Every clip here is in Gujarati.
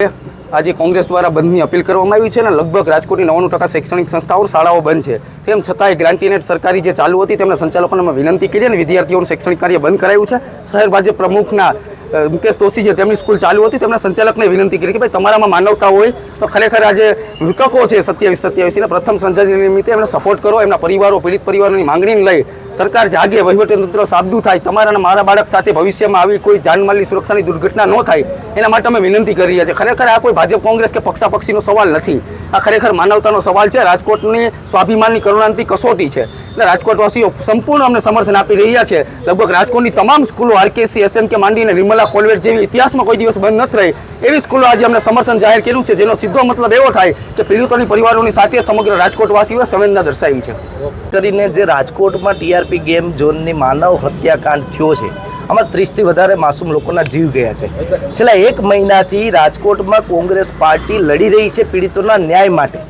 આજે કોંગ્રેસ દ્વારા બંધની અપીલ કરવામાં આવી છે અને લગભગ રાજકોટની નવ્વાણું ટકા શૈક્ષણિક સંસ્થાઓ શાળાઓ બંધ છે. તેમ છતાંય ગ્રાન્ટીનેટ સરકારી જે ચાલુ હતી તેમના સંચાલકોને અમે વિનંતી કરી અને વિદ્યાર્થીઓનું શૈક્ષણિક કાર્ય બંધ કરાયું છે. શહેર ભાજપ પ્રમુખના મુકેશ દોશી છે તેમની સ્કૂલ ચાલુ હતી તેમના સંચાલકને વિનંતી કરી કે ભાઈ, તમારામાં માનવતા હોય તો ખરેખર આજે મૃતકો છે સત્યાવીસ સત્યાવીસને પ્રથમ સંચાલન નિમિત્તે એમને સપોર્ટ કરો, એમના પરિવારો, પીડિત પરિવારોની માંગણીને લઈ સરકાર જાગે, વહીવટીતંત્ર સાબદું થાય, તમારા અને મારા બાળક સાથે ભવિષ્યમાં આવી કોઈ જાનમાલની સુરક્ષાની દુર્ઘટના ન થાય, એના માટે અમે વિનંતી કરી રહ્યા છીએ. ખરેખર આ કોઈ ભાજપ, કોંગ્રેસ કે પક્ષાપક્ષીનો સવાલ નથી. આ ખરેખર માનવતાનો સવાલ છે. રાજકોટની સ્વાભિમાનની કરુણાંતિ કસોટી છે. એટલે રાજકોટવાસીઓ સંપૂર્ણ અમને સમર્થન આપી રહ્યા છે. લગભગ રાજકોટની તમામ સ્કૂલો આરકેસી એસએન કે માંડીને વિમલા કોલવેટ જેવી ઇતિહાસમાં કોઈ દિવસ બંધ નથી રહી. એવી સ્કૂલો આજે અમને સમર્થન જાહેર કર્યું છે, જેનો સીધો મતલબ એવો થાય કે પીડિતોની પરિવારોની સાથે સમગ્ર રાજકોટવાસીઓએ સંવેદના દર્શાવી છે. કરીને જે રાજકોટમાં ટીઆરપી ગેમ ઝોનની માનવ હત્યાકાંડ થયો છે, આમાં ત્રીસથી વધારે માસૂમ લોકોના જીવ ગયા છે. છેલ્લા એક મહિનાથી રાજકોટમાં કોંગ્રેસ પાર્ટી લડી રહી છે પીડિતોના ન્યાય માટે.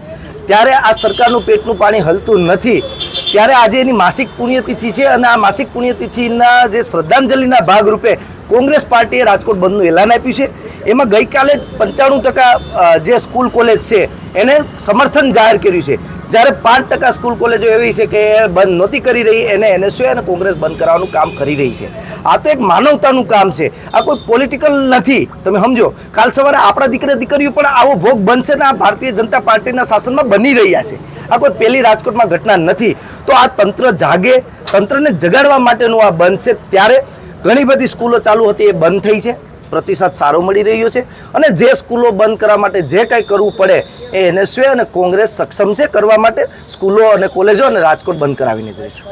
ત્યારે આ સરકારનું પેટનું પાણી હલતું નથી. ત્યારે આજે એની માસિક પુણ્યતિથિ છે અને આ માસિક પુણ્યતિથિના જે શ્રદ્ધાંજલિના ભાગરૂપે કોંગ્રેસ પાર્ટીએ રાજકોટ બંધનું એલાન આપ્યું છે. એમાં ગઈકાલે પંચાણું ટકા જે સ્કૂલ કોલેજ છે, એને સમર્થન જાહેર કર્યું છે. જ્યારે પાંચ ટકા સ્કૂલ કોલેજો એવી છે કે બંધ નહોતી કરી રહી, એને એનએસયુ અને કોંગ્રેસ બંધ કરાવવાનું કામ કરી રહી છે. આ તો એક માનવતાનું કામ છે. આ કોઈ પોલિટિકલ નથી. તમે સમજો, કાલ સવારે આપણા દીકરા દીકરીઓ પણ આવો ભોગ બનશે ને આ ભારતીય જનતા પાર્ટીના શાસનમાં બની રહ્યા છે. આ કોઈ પહેલી રાજકોટમાં ઘટના નથી. તો આ તંત્ર જાગે, તંત્રને જગાડવા માટેનું આ બંધ છે. ત્યારે ઘણી બધી સ્કૂલો ચાલુ હતી, એ બંધ થઈ છે. પ્રતિસાદ સારો મળી રહ્યો છે અને જે સ્કૂલો બંધ કરવા માટે જે કંઈ કરવું પડે એ એનએસયુ અને કોંગ્રેસ સક્ષમ છે કરવા માટે સ્કૂલો અને કોલેજો અને રાજકોટ બંધ કરાવીને જ રહીશું